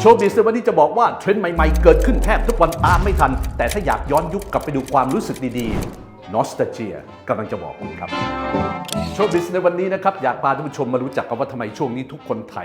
โชว์บิสในวันนี้จะบอกว่าเทรนด์ใหม่ๆ เกิดขึ้นแทบทุกวันตามไม่ทัน แต่ถ้าอยากย้อนยุคกลับไปดูความรู้สึกดีๆ นอสตาเจียกำลังจะบอกคุณครับโชว์บิสในวันนี้นะครับ อยากพาท่านผู้ชมมารู้จักกันว่าทำไมช่วงนี้ทุกคนไถ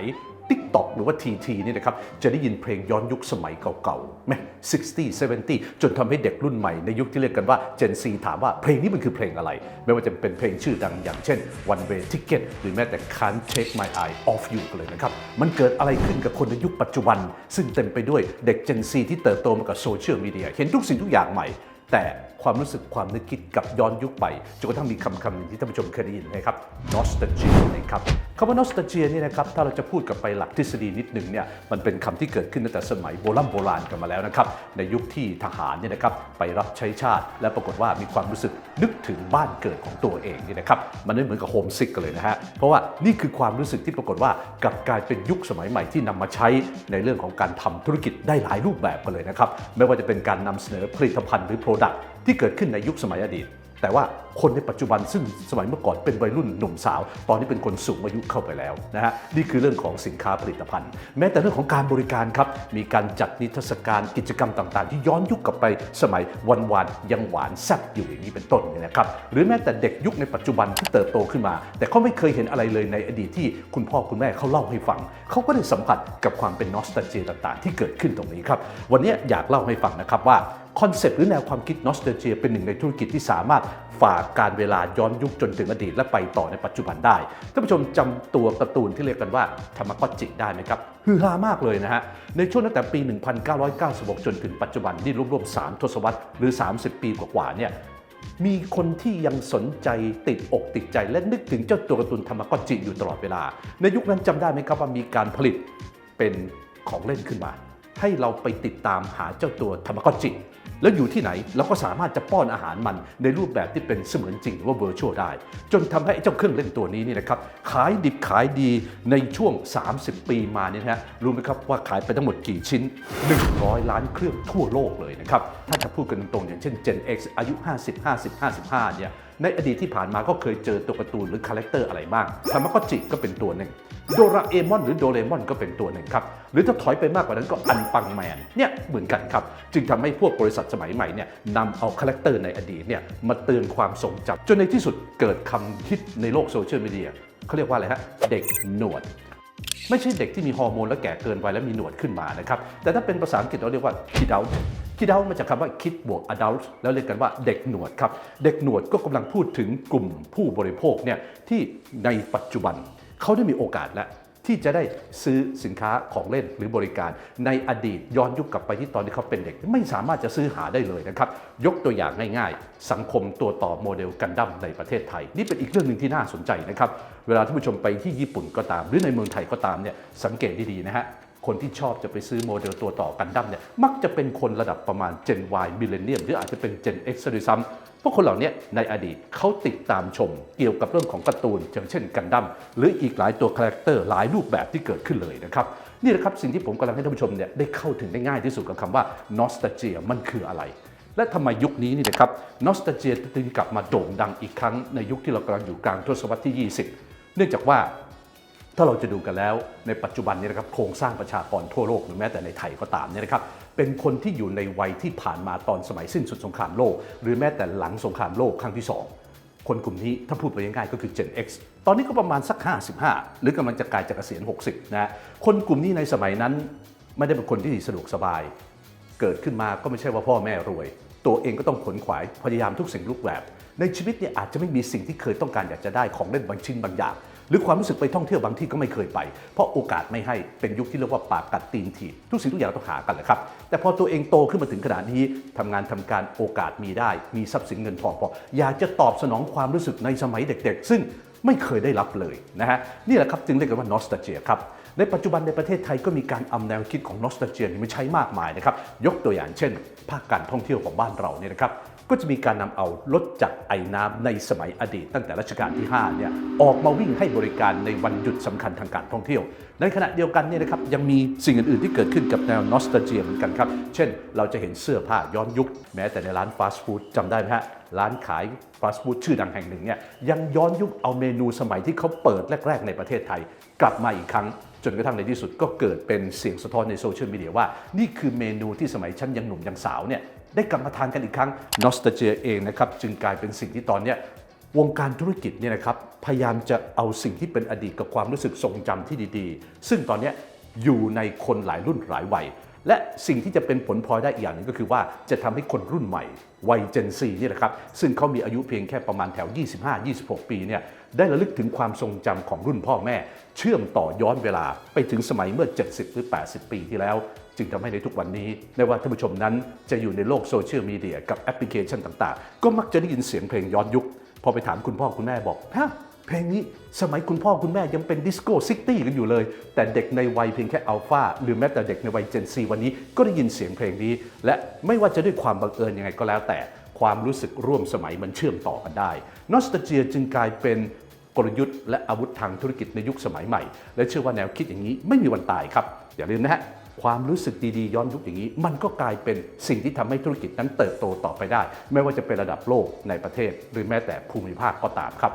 TikTok หรือว่า TT นี่นะครับ จะได้ยินเพลงย้อนยุคสมัยเก่าๆแม่60 70 จนทำให้เด็กรุ่นใหม่ในยุคที่เรียกกันว่า Gen Z ถามว่าเพลงนี้มันคือเพลงอะไร ไม่ว่าจะเป็นเพลงชื่อดังอย่างเช่น One Way Ticket หรือแม้แต่ Can't Take My Eye Off You กันเลยนะครับ มันเกิดอะไรขึ้นกับคนในยุคปัจจุบัน ซึ่งเต็มไปด้วยเด็ก Gen Z ที่เติบโตมากับโซเชียลมีเดียเห็นทุกสิ่งทุกอย่างใหม่ แต่ ความรู้สึกความนึกคิดกับย้อนยุคไปจนกระทั่งมีคำคำหนึ่งที่ท่านผู้ชมเคยได้ยินไหมครับ nostalgia นะครับคำว่า nostalgia นี่นะครับถ้าเราจะพูดกับไปหลักทฤษฎีนิดหนึ่งเนี่ยมันเป็นคำที่เกิดขึ้นตั้งแต่สมัยโบราณโบราณกันมาแล้วนะครับในยุคที่ทหารเนี่ยนะครับไปรับใช้ชาติ และปรากฏว่ามีความรู้สึกนึกถึงบ้านเกิดของตัวเองนี่นะครับมันไม่เหมือนกับโฮมซิกกันเลยนะฮะเพราะว่านี่คือความรู้สึกที่ปรากฏว่ากลับกลายเป็นยุคสมัยใหม่ที่นำมาใช้ในเรื่องของการทำธุรกิจได้หลายรูปแบบกันเลยนะครับไม่ว่าจะเป็นการนำเสนอผลิตภัณฑ์หรือ Product ที่เกิดขึ้นในยุคสมัยอดีต แต่ว่าคนในปัจจุบันซึ่งสมัยเมื่อก่อนเป็นวัยรุ่นหนุ่มสาว ตอนนี้เป็นคนสูงอายุเข้าไปแล้วนะฮะนี่คือเรื่องของสินค้าผลิตภัณฑ์ แม้แต่เรื่องของการบริการครับ มีการจัดนิทรรศการกิจกรรมต่างๆ ที่ย้อนยุคกลับไปสมัยวันวานยังหวานแซ่บอยู่อย่างนี้เป็นต้นเนี่ยนะครับหรือแม้แต่เด็กยุคในปัจจุบันที่เติบโตขึ้นมา แต่เขาไม่เคยเห็นอะไรเลยในอดีตที่คุณพ่อคุณแม่เขาเล่าให้ฟังเขาก็ได้สัมผัสกับความเป็นนอสตาเจียต่าง ๆ ที่เกิดขึ้นตรงนี้ครับวันนี้อยากเล่าให้ฟังนะครับว่า คอนเซปต์หรือแนวความคิดนอสเตเจียเป็นหนึ่งในธุรกิจที่สามารถฝากการเวลาย้อนยุคจนถึงอดีตและไปต่อในปัจจุบันได้ท่านผู้ชมจำตัวการ์ตูนที่เรียกกันว่าธรรมกจิได้ไหมครับฮือฮามากเลยนะฮะ ในช่วงตั้งแต่ปี 1996 จนถึงปัจจุบันนี่รวมๆ3ทศวรรษหรือ 30 ปีกว่าๆเนี่ยมีคนที่ยังสนใจติดอกติดใจและนึกถึงเจ้าตัวการ์ตูนธรรมกจิอยู่ตลอดเวลา ในยุคนั้นจำได้ไหมครับว่ามีการผลิตเป็นของเล่นขึ้นมา ให้เราไปติดตามหาเจ้าตัวธรรมกจิ แล้วอยู่ที่ไหนเราก็สามารถจะป้อนอาหารมันในรูปแบบที่เป็นเสมือนจริงหรือว่าเวอร์ชวลได้ จนทำให้เจ้าเครื่องเล่นตัวนี้นี่นะครับขายดิบขายดีในช่วง 30 ปีมาเนี่ยนะฮะรู้ไหมครับว่าขายไปทั้งหมดกี่ชิ้น 100 ล้านเครื่องทั่วโลกเลยนะครับถ้าจะพูดกันตรงๆอย่างเช่น Gen X อายุ 50 50 55เนี่ยในอดีตที่ผ่านมาก็เคยเจอตัวการ์ตูนหรือคาแรคเตอร์อะไรบ้างธรรมกจิก็เป็นตัวหนึ่ง โดราเอมอนหรือโดเรมอนก็เป็นตัวหนึ่งครับ หรือถ้าถอยไปมากกว่านั้นก็อันปังแมนเนี่ยเหมือนกันครับ จึงทำให้พวกบริษัทสมัยใหม่เนี่ยนำเอาคาแรคเตอร์ในอดีตเนี่ยมาเตือนความทรงจำจนในที่สุดเกิดคำคิดในโลกโซเชียลมีเดียเขาเรียกว่าอะไรฮะเด็กหนวดไม่ใช่เด็กที่มีฮอร์โมนและแก่เกินวัยและมีหนวดขึ้นมานะครับ แต่ถ้าเป็นภาษาอังกฤษเราเรียกว่า kid out kid out มาจากคำว่า kid บวก adult แล้วเรียกกันว่าเด็กหนวดครับ เด็กหนวดก็กำลังพูดถึงกลุ่มผู้บริโภคเนี่ยที่ในปัจจุบันเขาได้มีโอกาสแล้วที่จะได้ซื้อสินค้าของเล่นหรือบริการ ในอดีตย้อนยุคกลับไปที่ตอนที่เขาเป็นเด็ก ไม่สามารถจะซื้อหาได้เลยนะครับ ยกตัวอย่างง่ายๆ สังคมตัวต่อโมเดลกันดั้มในประเทศไทย นี่เป็นอีกเรื่องหนึ่งที่น่าสนใจนะครับ เวลาท่านผู้ชมไปที่ญี่ปุ่นก็ตาม หรือในเมืองไทยก็ตามเนี่ยสังเกตดีๆนะฮะ คนที่ชอบจะไปซื้อโมเดลตัวต่อกันดั้มเนี่ยมักจะเป็นคนระดับประมาณ Gen Y Millennium หรืออาจจะเป็น Gen X ซะด้วยซ้ำพวกคนเหล่านี้ในอดีตเขาติดตามชมเกี่ยวกับเรื่องของการ์ตูนอย่างเช่นกันดั้มหรืออีกหลายตัวคาแรคเตอร์หลายรูปแบบที่เกิดขึ้นเลยนะครับนี่แหละครับสิ่งที่ผมกำลังให้ท่านผู้ชมเนี่ยได้เข้าถึงได้ง่ายที่สุดกับคำว่า nostalgia มันคืออะไรและทำไมยุคนี้นี่นะครับ nostalgia ถึงกลับมาโด่งดังอีกครั้งในยุคที่เรากำลังอยู่กลางทศวรรษที่ 20 เนื่องจากว่า ถ้าเราจะดูกันแล้วในปัจจุบันนี้นะครับโครงสร้างประชากรทั่วโลกหรือแม้แต่ในไทยก็ตามเนี่ยนะครับเป็นคนที่อยู่ในวัยที่ผ่านมาตอนสมัยสิ้นสุดสงครามโลก หรือแม้แต่หลังสงครามโลกครั้งที่ 2 คนกลุ่มนี้ถ้าพูดไปง่ายๆก็คือ Gen X ตอนนี้ก็ประมาณสัก 55 หรือกำลังจะกลายจากเกษียณ 60 นะคนกลุ่มนี้ในสมัยนั้น ไม่ได้เป็นคนที่สะดวกสบาย เกิดขึ้นมาก็ไม่ใช่ว่าพ่อแม่รวย ตัวเองก็ต้องขนขวายพยายามทุกสิ่งทุกแบบ ในชีวิตเนี่ยอาจจะไม่มีสิ่งที่เคยต้องการอยากจะได้ของเล่นบางชิ้นบางอย่าง รือความรู้สึกไปท่องเที่ยวบางที่ก็ไม่เคยไป เพราะโอกาสไม่ให้เป็นยุคที่เรียกว่าปากกัดตีนถีบทุกสิ่งทุกอย่างต้องหากันแหละครับ แต่พอตัวเองโตขึ้นมาถึงขนาดนี้ทำงานทำการโอกาสมีได้ มีทรัพย์สินเงินทองพออยากจะตอบสนองความรู้สึกในสมัยเด็ก ๆ ซึ่งไม่เคยได้รับเลยนะฮะนี่แหละครับจึงเรียกกันว่า nostalgia ครับในปัจจุบันในประเทศไทยก็มีการอำแนวคิดของนอสตาเจียนี่มาใช้มากมายนะครับยกตัวอย่างเช่น ภาคการท่องเที่ยวของบ้านเราเนี่ยนะครับ ก็จะมีการนำเอารถจักรไอ้น้ำในสมัยอดีต ตั้งแต่รัชกาลที่5เนี่ยออกมาวิ่งให้บริการในวันหยุดสำคัญทางการท่องเที่ยว ในขณะเดียวกันเนี่ยนะครับยังมีสิ่งอื่น ๆ ที่เกิดขึ้นกับแนวนอสตาเจียเหมือนกันครับ เช่น เราจะเห็นเสื้อผ้าย้อนยุค แม้แต่ในร้านฟาสต์ฟู้ดจำได้ไหมฮะร้านขายฟาสต์ฟู้ดชื่อดังแห่งหนึ่งเนี่ยยังย้อนยุคเอาเมนูสมัยที่เขาเปิดแรก ๆ ในประเทศไทย กลับมาอีกครั้งจนกระทั่งในที่สุดก็เกิดเป็นเสียงสะท้อนในโซเชียลมีเดียว่า นี่คือเมนูที่สมัยฉันยังหนุ่มยังสาวเนี่ย ได้กลับมาทานกันอีกครั้งนอสตาเจียเองนะครับจึงกลายเป็นสิ่งที่ตอนนี้วงการธุรกิจเนี่ยนะครับพยายามจะเอาสิ่งที่เป็นอดีตกับความรู้สึกทรงจำที่ดีๆ ซึ่งตอนนี้อยู่ในคนหลายรุ่นหลายวัย และสิ่งที่จะเป็นผลพลอยได้อีกอย่างหนึงก็คือว่าจะทำให้คนรุ่นใหม่วัย Gen Z นี่แหละครับ ซึ่งเขามีอายุเพียงแค่ประมาณแถว 25-26 ปีเนี่ยได้ระลึกถึงความทรงจำของรุ่นพ่อแม่ เชื่อมต่อย้อนเวลาไปถึงสมัยเมื่อ 70 หรือ 80 ปีที่แล้ว จึงทำให้ในทุกวันนี้ไม่ว่าท่านผู้ชมนั้นจะอยู่ในโลกโซเชียลมีเดียกับแอปพลิเคชันต่างๆ ก็มักจะได้ยินเสียงเพลงย้อนยุค พอไปถามคุณพ่อคุณแม่บอกฮะ เพลงนี้สมัยคุณพ่อคุณแม่ยังเป็นดิสโก้ซิตี้กันอยู่เลย แต่เด็กในวัยเพียงแค่อัลฟาหรือแม้แต่เด็กในวัยเจนซีวันนี้ก็ได้ยินเสียงเพลงนี้ และไม่ว่าจะด้วยความบังเอิญยังไงก็แล้วแต่ความรู้สึกร่วมสมัยมันเชื่อมต่อกันได้นอสตาเจียจึงกลายเป็นกลยุทธ์และอาวุธทางธุรกิจในยุคสมัยใหม่ และเชื่อว่าแนวคิดอย่างนี้ไม่มีวันตายครับ อย่าลืมนะฮะความรู้สึกดีๆย้อนยุคอย่างนี้ มันก็กลายเป็นสิ่งที่ทำให้ธุรกิจนั้นเติบโตต่อไปได้ ไม่ว่าจะเป็นระดับโลกในประเทศ หรือแม้แต่ภูมิภาคก็ตามครับ